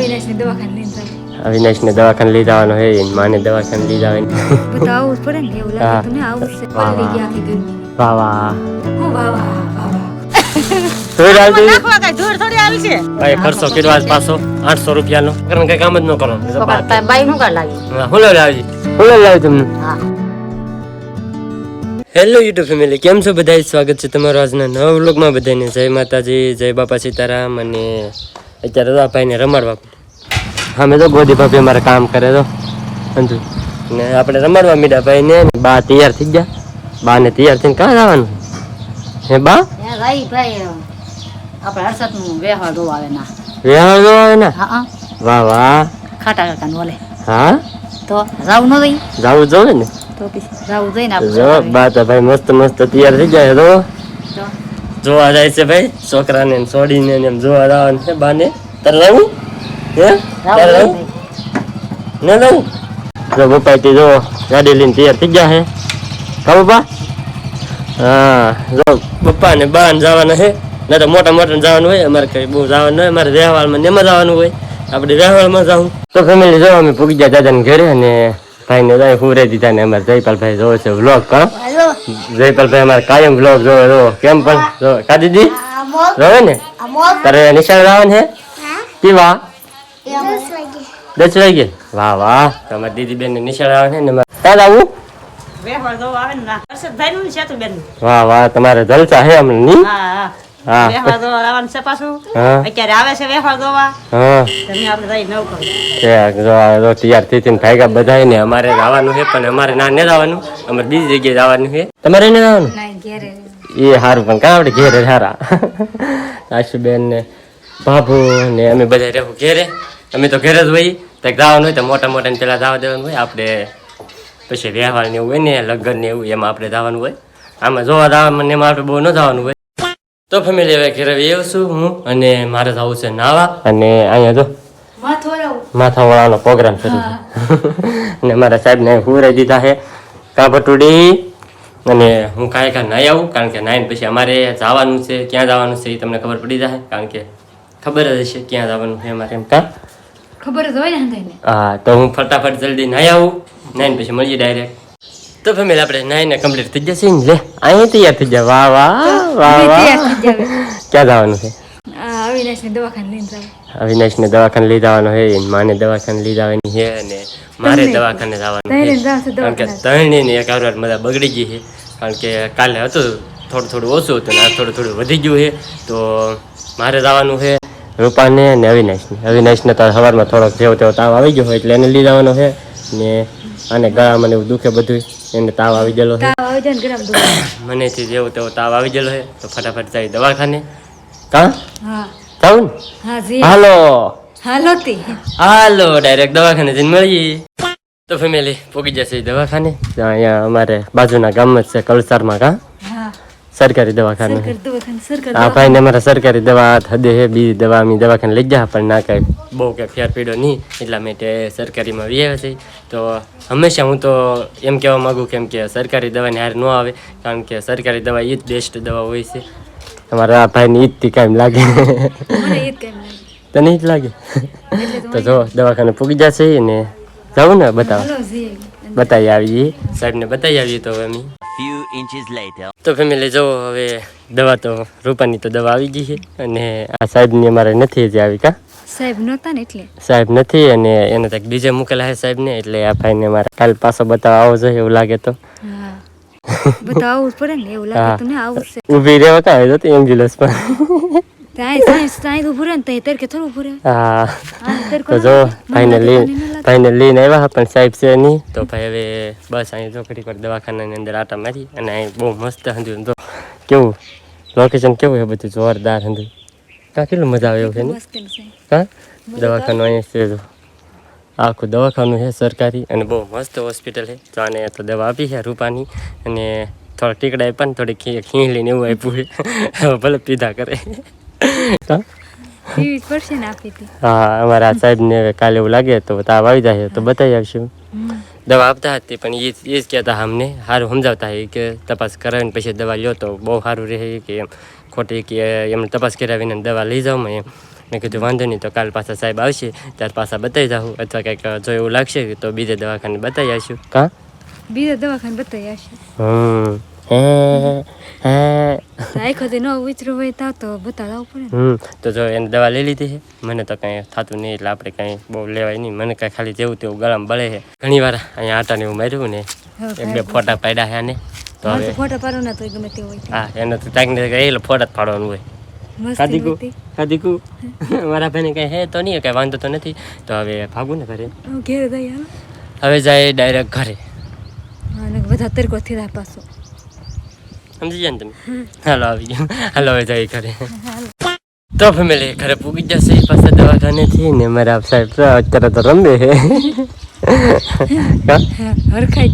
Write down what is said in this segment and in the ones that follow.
અવિનાશને દવાખાને લઈને જાવ અવિનાશને દવાખાને લઈ જવાનો હે એની માને દવાખાને લઈ જવાની બધું આવું જ પડે ને એવું લાગે તને આવું છે. વાહ, પલળી વાહ. ગયા આખી ગરમી વાહ વાહ. હું વાહ હેલો યુટ્યુબ ફેમિલી કેમ છો? બધા સ્વાગત છે તમારો આજના નવા વ્લોગમાં બધાને જય માતાજી જય બાપા સીતારામ અને અત્યારે તો આ ભાઈને રમાડવા અમે તો ગોદી ભાભી અમારે કામ કરે તો. ને આપણે રમાડવા મીડા ભાઈને બા તૈયાર થઈ ગયા. બા ને તૈયાર થઈને કાં જવાનું? હે બા? ભાઈ ભાઈ આપણે હર્ષદનું વ્યવહાર જોવા આવે ના વેહાણ જોવા આવે ને વાહ વાહ. ખાટા કાકા બોલે. હા? તો જાવું ન જઈ જવું જોવે ને? તો પછી જાવું જોઈએ ને જો આપણે બા તો ભાઈ મસ્ત મસ્ત તૈયાર થઈ જાય તો. જોવા જાય છે ભાઈ છોકરાને ને છોડીને એમ જોવા જવાનું છે બાને. તારે લાવું હે? તારે લાવું જોઈએ લાવું જો તે જો ગાડી લઈને તૈયાર થઈ ગયા છે. કા બપા? હા જો પપ્પા ને બાન ને જવાના છે. ના તો મોટા મોટા ને જવાનું હોય અમારે કઈ બહુ જવાનું હોય અમારે વ્યવહારમાં માં જવાનું હોય. આપણે માં જવું તો ફેમિલી જો અમે પૂગી ગયા દાદાને ઘરે અને ભાઈને જાય હુરે દીધા ને અમારે જયપાલભાઈ જોવે છે વ્લોગ કરો જયપાલભાઈ અમારે કાયમ વ્લોગ જોવે જો કેમ પણ? જો કા દીદી જોવે ને? તારે નિશાળ જવાનું છે કેવા? દસ વાગે. વાહ વાહ. તમારી દીદી બેન ને નિશાળ આવે? છે ને અમારે તાર આવું વાહ વાહ. તમારે જલસા હે અમને ની? ને અમારે જવાનું છે પણ અમારે ના ને જવાનું. અમારે બીજી જગ્યાએ જવાનું છે. તમારે ને જવાનું? ઘેરે. એ સારું પણ કાં આપણે ઘેરે સારા આશુબેન ને બાબુ ને અમે બધા રહેવું ઘેરે. અમે તો ઘેરે જ હોય ત્યાં જવાનું હોય તો મોટા મોટાને પેલા જવા દેવાનું હોય. આપણે પછી વ્યવહાર ને એવું હોય ને લગ્ન ને એવું એમાં આપણે જવાનું હોય. આમાં જોવા જવા ને એમાં આપણે બહુ ન જવાનું હોય. તો ફેમિલી હવે ઘરે એવું છું હું અને મારે જવું છે નાવા. અને અહીંયા જો માથા વળાવું પ્રોગ્રામ શરૂ અને મારા સાહેબને હુરાઈ દીધા છે કાપટુડી અને હું કાંઈ કાંઈ નહીં આવું કારણ કે નાઈને પછી અમારે જવાનું છે ક્યાં જવાનું છે એ તમને ખબર પડી જાય કારણ કે ખબર જ હશે ક્યાં જવાનું છે અમારે એમ કાં? ખબર જ હોય ને હા તો હું ફટાફટ જલ્દી નાઈ આવું. નાઈને પછી મળીએ ડાયરેક્ટ તો ફેમિલી આપણે નાઈને કમ્પ્લીટ થઈ જશે ને લે અહીં તૈયાર થઈ જાય વાહ વાહ વાહ વાહ. ક્યાં જવાનું છે? અવિનાશને દવાખાને લઈને જાવ અવિનાશને દવાખાને લઈ જવાનું છે માને દવાખાને લઈ જવાની છે અને મારે દવાખાને જવાનું છે. કારણ કે ત્રણ ત્રણેયની એક વાર મજા બગડી ગઈ છે. કારણ કે કાલે હતું થોડું થોડું ઓછું હતું ને આ થોડું થોડું વધી ગયું છે. તો મારે જવાનું છે રૂપાને અને અવિનાશને. અવિનાશને તો સવારમાં થોડોક જેવો તેવો તાવ આવી ગયો હોય એટલે એને લઈ જવાનો છે. ને આને ગળામાં એવું દુખે બધું એને તાવ આવી ગયેલો છે. મને થી જેવો તેવો તાવ આવી ગયેલો છે તો ફટાફટ જાય દવાખાને. કા? હા. જાઉં ને હા જી. હાલો. હાલો તી. હાલો ડાયરેક્ટ દવાખાને જઈને મળીએ. તો ફેમિલી પોગી જશે દવાખાને. અહીંયા અમારે બાજુના ગામમાં જ છે કલસારમાં કા? હા. સરકારી દવાખાનું. આ ભાઈને અમારે સરકારી દવા હદે હે બીજી દવા અમે દવાખાને લઈ ગયા પણ ના કાંઈ બહુ કાંઈ ફેર પીડો નહીં એટલા માટે સરકારીમાં વ્યાવે છે તો હંમેશા હું તો એમ કહેવા માગું કેમ કે સરકારી દવાની હાર ન આવે કારણ કે સરકારી દવા એ જ બેસ્ટ દવા હોય છે. તમારા આ ભાઈને ઈ થી કાંઈ લાગે. તને જ લાગે? તો જો દવાખાને પૂગી જશે ને જવું ને બતાવો બતાવી આવીએ. સાહેબને બતાવી આવીએ તો હવે અમે. Few inches later. તો ફેમિલી જો હવે દવા તો રૂપાની તો દવા આવી ગઈ છે અને આ સાહેબની અમારે નથી હજી આવી કા? સાહેબ નહોતા ને એટલે? સાહેબ નથી અને એને તક બીજે મૂકેલા છે સાહેબને એટલે આ ભાઈને મારે કાલ પાછો બતાવવા આવો જોઈએ એવું લાગે તો. બતાવવું પડે ને એવું લાગે તમને આવું છે. ઊભી રહેવા કાંઈ તો એમ્બ્યુલન્સ પણ ત્યાં સાયન્સ ત્યાં ઊભું રહે ને ત્યાં તરકે થોડું ઊભું રહે હા તો જો આવ્યા પણ સાહેબ છે નહીં તો ભાઈ હવે બસ અહીં જો વાર દવાખાનાની અંદર આટા મારી અને અહીં બહુ મસ્ત હંધું જો કેવું લોકેશન કેવું છે બધું જોરદાર હંધું કાં કેટલું મજા આવે એવું છે ને હા દવાખાનું અહીંયા છે જો આખું દવાખાનું છે સરકારી અને બહુ મસ્ત હોસ્પિટલ છે તો આને તો દવા આપી છે રૂપાની અને થોડા ટીકડા આપ્યા ને થોડી ખીણ લઈને એવું આપ્યું છે ભલે પીધા કરે હા? ને અમારા સાહેબને હવે કાલે એવું લાગે તો તાવ આવી જાય તો બતાવી આવશું દવા આપતા હતી પણ એ એ જ કહેતા અમને સારું સમજાવતા કે તપાસ કરાવીને પછી દવા લ્યો તો બહુ સારું રહે કે એમ ખોટી કે એમને તપાસ કરાવીને દવા લઈ જાઉં એમ. મેં કીધું વાંધો નહીં તો કાલ પાછા સાહેબ આવશે ત્યારે પાછા બતાવી જાઉં અથવા કંઈક જો એવું લાગશે તો બીજે દવાખાને બતાવી આવીશું. કાં બીજા દવાખાને બતાવી આવશું. હમ. હે હે. આખો દી ન ઉતરું હોય તાવ તો બતાવવું પડે હમ તો જો એને દવા લઈ લીધી છે. મને તો કાંઈ થતું નહીં એટલે આપણે કાંઈ બહુ લેવાય નહીં. મને કાંઈ ખાલી જેવું તેવું ગળામાં બળે છે. ઘણી વાર અહીંયા આટાને એવું માર્યું ને એક બે ફોટા પાડ્યા છે આને. તો હવે ફોટા પાડો ના તો ગમે તે હોય. હા એને તો તાક એટલે ફોટા જ પાડવાનું હોય. કાદીકુ કાદીકુ મારા ભાઈને કઈ હે તો નહીં કઈ વાંધો તો નથી. તો હવે ભાગું ને ઘરે. ઘેર હવે જાય ડાયરેક્ટ ઘરે. બધા તરકો થી પાછો. સમજી ગયા ને તમે? હાલો આવી ગયો. હાલો હવે જાય ઘરે. તો ફેમિલી ઘરે પૂગી જશે પાછા દવાખાનેથી ને મારા સાહેબ અત્યારે તો રમે છે. હરખાઈ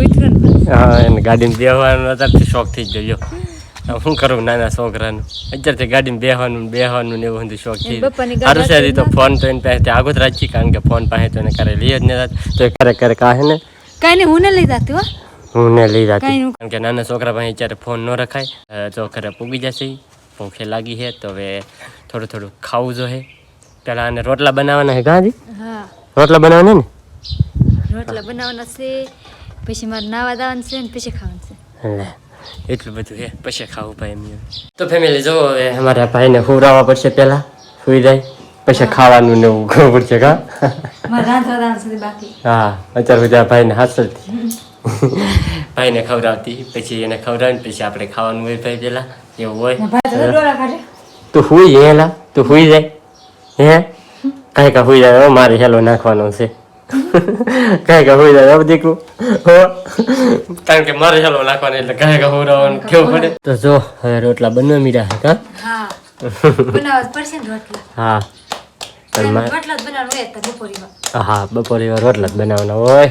ને હા એને ગાડીમાં બેહવાનો અત્યારથી શોખ થઈ ગયો. શું કરું નાના છોકરાનું? અત્યારથી ગાડીમાં બેહવાનું બેહવાનું ને એવું બધું શોખ થઈ સારું છે તો ફોન તો એની પાસે આગળ જ રાખી કારણ કે ફોન પાસે તો એને ક્યારે લઈ જ નહીં. તો ક્યારેક ક્યારેક આ હે ને? કાંઈ નહીં હું ને લઈ જાતી હો. હું ને લઈ જાતી. કારણ કે નાના છોકરા પાસે અત્યારે ફોન ન રખાય જો ઘરે પૂગી જશે ભૂખે લાગી છે તો હવે થોડું થોડું ખાવું જોઈએ. પેલા આને રોટલા બનાવવાના હે ગાંધી? હા. રોટલા બનાવવાના ને? રોટલા બનાવવાના છે પછી મારે નાવા દાવાનું છે ને પછી ખાવાનું છે. લે એટલું બધું હે પછી ખાવું ભાઈ એમ તો ફેમિલી જો હવે અમારા ભાઈને હુરાવા પડશે પહેલા સુઈ જાય પછી ખાવાનું ને એવું કરવું પડશે કા? મારે રાંધવા દાવાનું છે બાકી. હા અત્યારે બધા ભાઈને ભાઈને હાસલતી ભાઈને ખવડાવતી પછી એને ખવડાવીને પછી આપણે ખાવાનું હોય ભાઈ પેલા એવું હોય. તો હુઈ હેલા તું હુઈ જાય. હે? કાંઈ કા હુઈ જાય હો, મારે હેલો નાખવાનો છે. કાંઈ કા હુઈ જાય દીકરું હો. કારણ કે મારે હેલો નાખવાનો એટલે કાંઈ કા હુરાવાનું કેવું પડે? તો જો હવે રોટલા બનવા મીડા છે કા? હા. હા. રોટલા બનાવવાનું હા બપોરે રોટલા જ બનાવવાના હોય.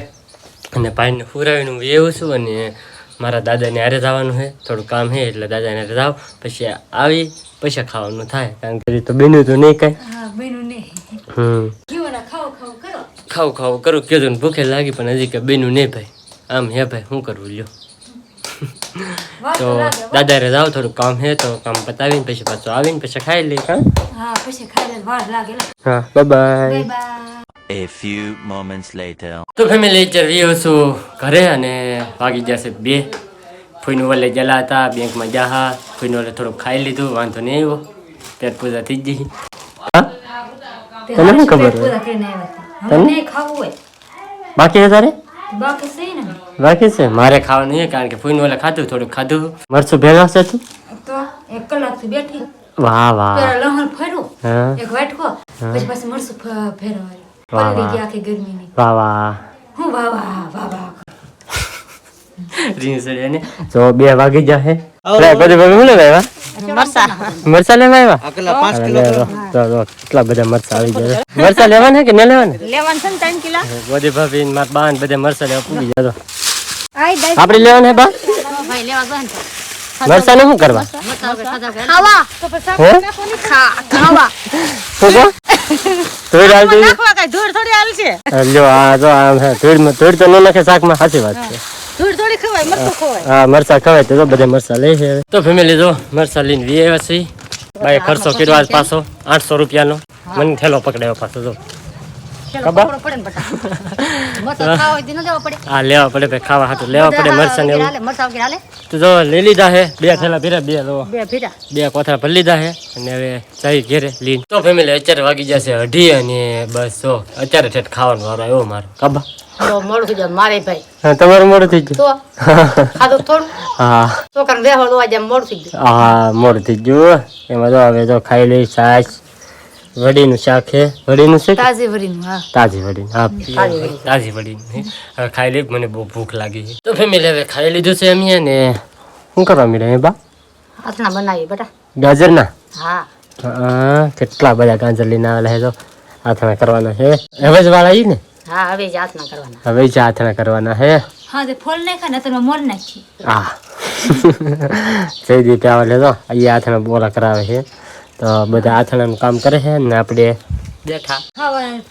અને ભાઈને ફુરાવીને હું એવું છું અને મારા દાદાને હારે જવાનું છે. થોડું કામ છે એટલે દાદાને હારે જાવ પછી આવી પૈસા ખાવાનું થાય. કારણ કે તો બેનું તો નહીં કાંઈ. હમ. ખાવ ખાવ કરો. કીધું ભૂખે લાગી પણ હજી કે બેનું નહીં ભાઈ. આમ હે ભાઈ શું કરવું લ્યો. તો. દાદા રે જાવ થોડું કામ હે તો કામ પતાવીને પછી પાછું આવીને પછી ખાઈ લઈ હા? પછી ખાઈ લે વાર લાગે. હા bye bye A few moments later. તો ફેમિલી જવીઓ રહ્યો છું ઘરે અને વાગી જશે બે. ફૂઈનું વલે જલા હતા બેંકમાં જાહા ફૂઈનું વલે થોડુંક ખાઈ લીધું વાંધો નહીં આવ્યો. પેટ પૂજા થઈ જઈ તને શું ખબર હોય? બાકી છે તારે બાકી છે ને. બાકી છે? મારે ખાવાનું છે કારણ કે ફૂઈનું વલે ખાધું થોડુંક ખાધું. મરચું ભેગા છે તું? તો એક કલાકથી બેઠી. વાહ વાહ. લહણ ફર્યું એક વાટકો પછી પાછું મરસું ફ- વાહ, પલળી. ગઈ આખી ગરમીની. વાહ વાહ. હું વાહ વાહ વાહ વાહ રીંગ સડી અને જો બે વાગી જશે લે બધી ભાઈ શું લેવા આવ્યા? મરચા લેવા. આવ્યા? અરે લે, રો, રો, રો, કેટલા બધા મરસા આવી ગયા મરસા મરચા લેવાના કે ન લેવાના? લેવાનું છે ને ત્રણ કિલો. બધી ભાભી ને મારા બાન બધા મરસા લેવા આઈ દાઈ. આપણે લેવાના હે બા? ભાઈ લેવા ગયો ને તો. મરચા ને શું કરવા. ખાવા. તો પછી હે? ખાવા. શું ધૂળ હાલ જોઈએ નાખવા કાંઈ? ધૂળ થોડી હાલ છે લ્યો આ જો હે ધૂળમાં ધૂળ તો ન નાખે શાકમાં સાચી વાત છે. ધૂળ થોડી ખવાય મરચા ખવાય. હા મરચા ખવાય તો જો બધા મરચા લે છે તો ફેમિલી જો મરચા લઈને વી આવ્યા છે ભાઈ ખર્ચો કર્યો આજ પાછો આઠસો રૂપિયાનો. મને થેલો પકડાયો પાછો જો. પેલો ખબર? પકડવો પડે ને બટા. મરચાં ખાવા હોય તો ન લેવા પડે. આ લેવા પડે ભાઈ ખાવા હાટું. લેવા પડે મરચા ને એવું. હાલે, મરચાં વગર હાલે. તો જો લઈ લીધા હે. બે થેલા ભેરા બે લો બે કોથળા ભરી લીધા હે. અને હવે જઈ ઘેરે લઈને. તો ફેમિલી અત્યારે વાગી જશે અઢી અને બસ જો અત્યારે ઠેઠ ખાવાનો વારો આવ્યો મારો. કાબા મોડું થઈ જાય મારે ભાઈ. તમારું મોડું થઈ ગયું? તો? ખાધું થોડું? હા. છોકરાને બેહો લોવા જાય મોડું થઈ ગયું. હા મોડું થઈ ગયું. એમાં જો હવે તો ખાઈ લઈ છાશ. વડીનું શાક છે? વડીનું છે તાજી વડીનું હા. તાજી વડીનું હા. તાજી વડીનું. હે. હવે ખાઈ લે મને બહુ ભૂખ લાગી છે. તો ફેમિલી હવે ખાઈ લીધું છે અમે ને શું કરવા મળ્યા બા? આથણા બનાવી બેટા. ગાજરના? હા. હા કેટલા બધા ગાજર લઈને આવેલા છે તો? આથણા કરવાના છે. હવે જ વાળા ઈ ને? હા હવે જ આથણા કરવાના. હવે જ આથણા કરવાના છે હા તે ફોલ નાખા ને તમે મોર નાખી. હા. જઈ દીધે આવે તો? અહીંયા આથણા બોલા કરાવે છે. તો બધા આથણાનું કામ કરે છે ને આપણે બેઠા.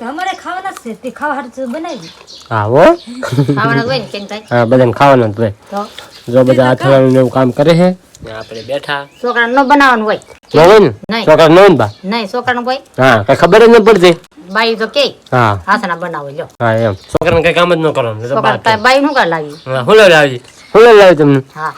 અમારે ખાવાના છે તે ખાવા હાટું બનાવી હા હો. ખાવાના હોય ને કેમ થાય? હા બધાને ખાવાનું જ હોય. જો બધા અથડાનું એવું કામ કરે છે. આપણે બેઠા. છોકરાને ન બનાવવાનું હોય. ન હોય ને? છોકરા ન બા? નહીં છોકરાનું હોય? હા કઈ ખબર જ ન પડતી. બાઈ તો કે હા. હાથના બનાવો લ્યો. હા એમ. છોકરાને કઈ કામ જ ન કરવાનું. છોકરા બાઈ નું કાઢ લાવી? હા હું લાવી? હું લાવી તમને? હા.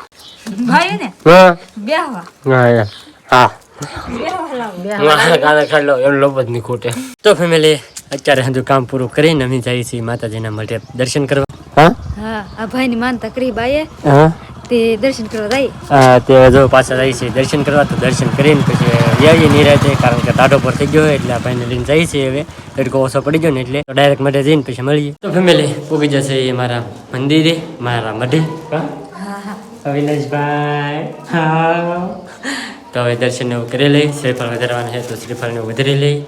ભાઈ ને હા. બેહવા. હા હા. બેહવા લાવો કાલે ખાઈ લો એમ લોભ જ નહીં ખૂટે. તો ફેમિલી અત્યારે હજુ કામ પૂરું કરીને અમે જઈએ છીએ માતાજીના માટે દર્શન કરવા. હા? હા આ ભાઈની માનતા કરી બાઈએ. હા. તે દર્શન કરવા જાય. હા તે જો પાછા જાય છે દર્શન કરવા તો દર્શન કરીને પછી આવીએ નિરાતે કારણ કે તાડો પર થઈ ગયો એટલે આ ભાઈને લઈને જાય છે હવે. તડકો ઓછો પડી ગયો ને એટલે ડાયરેક્ટ માટે જઈને પછી મળીએ. તો ફેમિલી પૂગી જશે એ મારા મંદિરે મારા મઢે. હા અવિનાશભાઈ હા. તો હવે દર્શન એવું કરી લઈ, શ્રીફળ વધારવાના છે તો શ્રીફળને વધારી લઈ.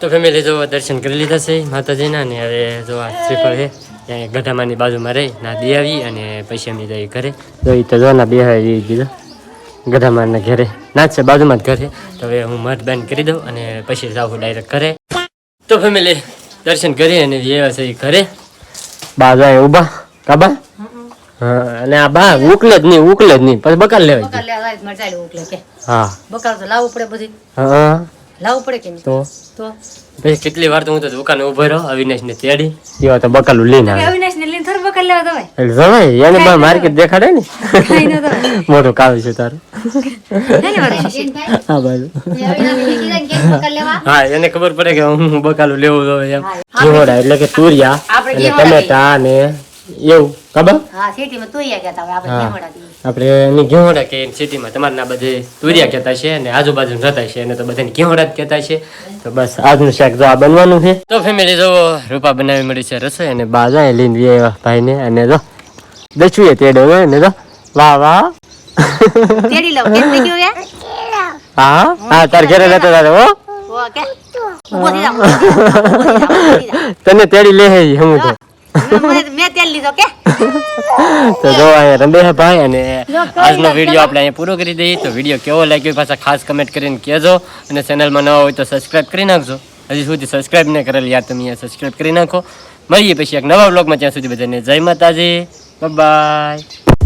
તો ફેમિલી જો દર્શન કરી લીધા છે માતાજીના અને હવે જો આ શ્રીફળ છે ત્યાં ગઢામાની બાજુમાં રહી ના દે આવી અને પૈસા અમે જઈ ઘરે તો એ તો જો ના બે એ ગઢામાના ઘરે. ના છે બાજુમાં જ ઘર છે. તો હવે હું મત બેન કરી દઉં અને પછી જાઉં ડાયરેક્ટ ઘરે. તો ફેમિલી દર્શન કરી અને એવા છે ઘરે. બા જાય ઊભા. કાબા હા અને આ બા ઉકલે જ નહીં ઉકલે જ નહીં. પછી બકાલ લેવાય મરચાઈ કે. હા. બકાલ તો લાવવું પડે બધી હા. લાવવું પડે કે તો? તો? પછી કેટલી વાર તો હું તો દુકાને ઊભો રહ્યો અવિનાશ ને તેડી એવા તો બકાલું લઈને આવે. અવિનાશ ને લઈને થોડું બકર લેવા દવાય એટલે જવાય એને બા માર્કેટ દેખાડે ને? મોટું કાવ્ય છે તારું? હા ભાઈ હા એને ખબર પડે કે હું બકાલું લેવું જોઈએ એમ. જોડા એટલે કે તુરિયા અને ટમેટા ને એવું ખબર? હા સિટીમાં તુરિયા કહેતા હોય આપણે. આપણે એની ઘેવડા કે સિટીમાં તમારે ના બધે તુરિયા કહેતા છે અને આજુબાજુ રહેતા છે અને તો બધાને ઘેવડા જ કહેતા છે. તો બસ આજનું શાક જો આ બનવાનું છે. તો ફેમિલી જો રૂપા બનાવી મળી છે રસોઈ અને બા જાય લઈને આવ્યા ભાઈને અને જો દચવીએ તેડે હોય ને જો. વાહ વાહ. હા? હા તાર ઘરે રહેતો તારે હો. તને તેડી લે હું તો. મેં- મેં- મેં તેલ લીધો કે? તો જો અહીંયા રમે ભાઈ અને આજનો વીડિયો આપણે અહીંયા પૂરો કરી દઈએ. તો વીડિયો કેવો લાગ્યો પાછા ખાસ કમેન્ટ કરીને કહેજો. અને ચેનલમાં નવા હોય તો સબસ્ક્રાઇબ કરી નાખજો. હજી સુધી સબસ્ક્રાઇબ નહીં કરેલ યાર તમે અહીંયા સબસ્ક્રાઇબ કરી નાખો. મળીએ પછી એક નવા બ્લોગમાં ત્યાં સુધી બધાને જય માતાજી. બાય